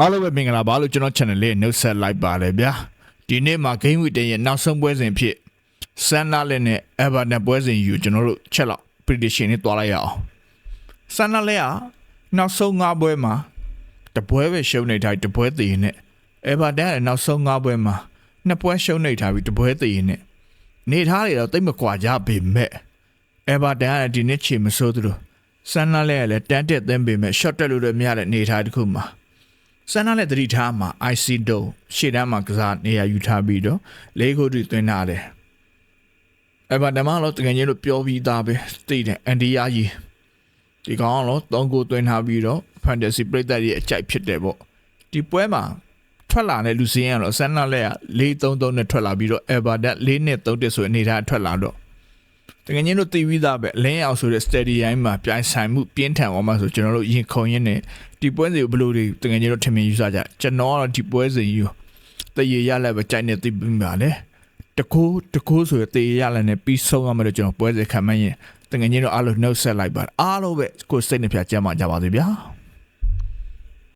အားလုံးပဲမင်္ဂလာပါလို့ကျွန်တော် channel လေးနှုတ်ဆက်လိုက်ပါတယ်ဗျာဒီနေ့မှာ Game Week တဲ့ရဲ့နောက်ဆုံးပွဲစဉ်ဖြစ်ဆန်နာလက်နဲ့ Everton ပွဲစဉ်ယူကျွန်တော်တို့ချက်လောက် prediction နဲ့တွားလိုက်ရအောင်ဆန်နာလက်ကနောက်ဆုံး၅ပွဲမှာတပွဲပဲရှုံးနေထားပြီးတပွဲတည်ရင်နဲ့ Everton ကလည်းနောက်ဆုံး၅ပွဲမှာနှစ်ပွဲရှုံးနေထားပြီးတပွဲတည်ရင်နဲ့နေထားတွေတော့တိတ်မကွာကြပေမဲ့ Everton ကလည်းဒီနေ့ချေမစိုးသလိုဆန်နာလက်ကလည်းတန်းတက်သင်းပေမဲ့ shot တက်လို့လည်းမရတဲ့နေထားတစ်ခုမှာ ဆန္ဒနဲ့တတိထားမှာ IC တုံရှေ့တန်းမှာကစားနေရာယူထားပြီးတော့လေးခုတည်းသွင်းထားတယ်။အဲ့ဘာတမန်တော့တကယ်ကြီးလို့ပြောပြီးသားပဲသိတယ်အန်ဒီယာကြီးဒီကောင်ကတော့သုံးခုသွင်းထားပြီးတော့ fantasy ပြိတ္တရဲ့အကြိုက်ဖြစ်တယ်ပေါ့ဒီပွဲမှာထွက်လာတဲ့လူစင်းကတော့ဆန္ဒလက်က4-3-3နဲ့ထွက်လာပြီးတော့ Everton 4-3-1ဆိုတဲ့အနေထားထွက်လာတော့ တကယ်ကြီးလို့တည်ပြီးသားပဲအလင်းအောင်ဆိုတဲ့ stadium မှာပြိုင်ဆိုင်မှုပြင်းထန်အောင်မှဆိုကျွန်တော်တို့ရင်ခုန်ရင်းနဲ့ဒီပွဲစီကိုဘယ်လိုတွေတကယ်ကြီးတော့ထင်မြင်ယူဆကြကျွန်တော်ကတော့ဒီပွဲစီယူတရေရလက်ပဲကြိုက်နေသိပြီးပါလေတကူတကူဆိုရတရေရလက်နဲ့ပြီးဆုံးရမယ်လို့ကျွန်တော်ပွဲစီခံမှန်းရင်တကယ်ကြီးတော့အားလုံးနှုတ်ဆက်လိုက်ပါအားလုံးပဲကိုယ်စိတ်နှပြကြမ်းမှကြပါစေဗျာ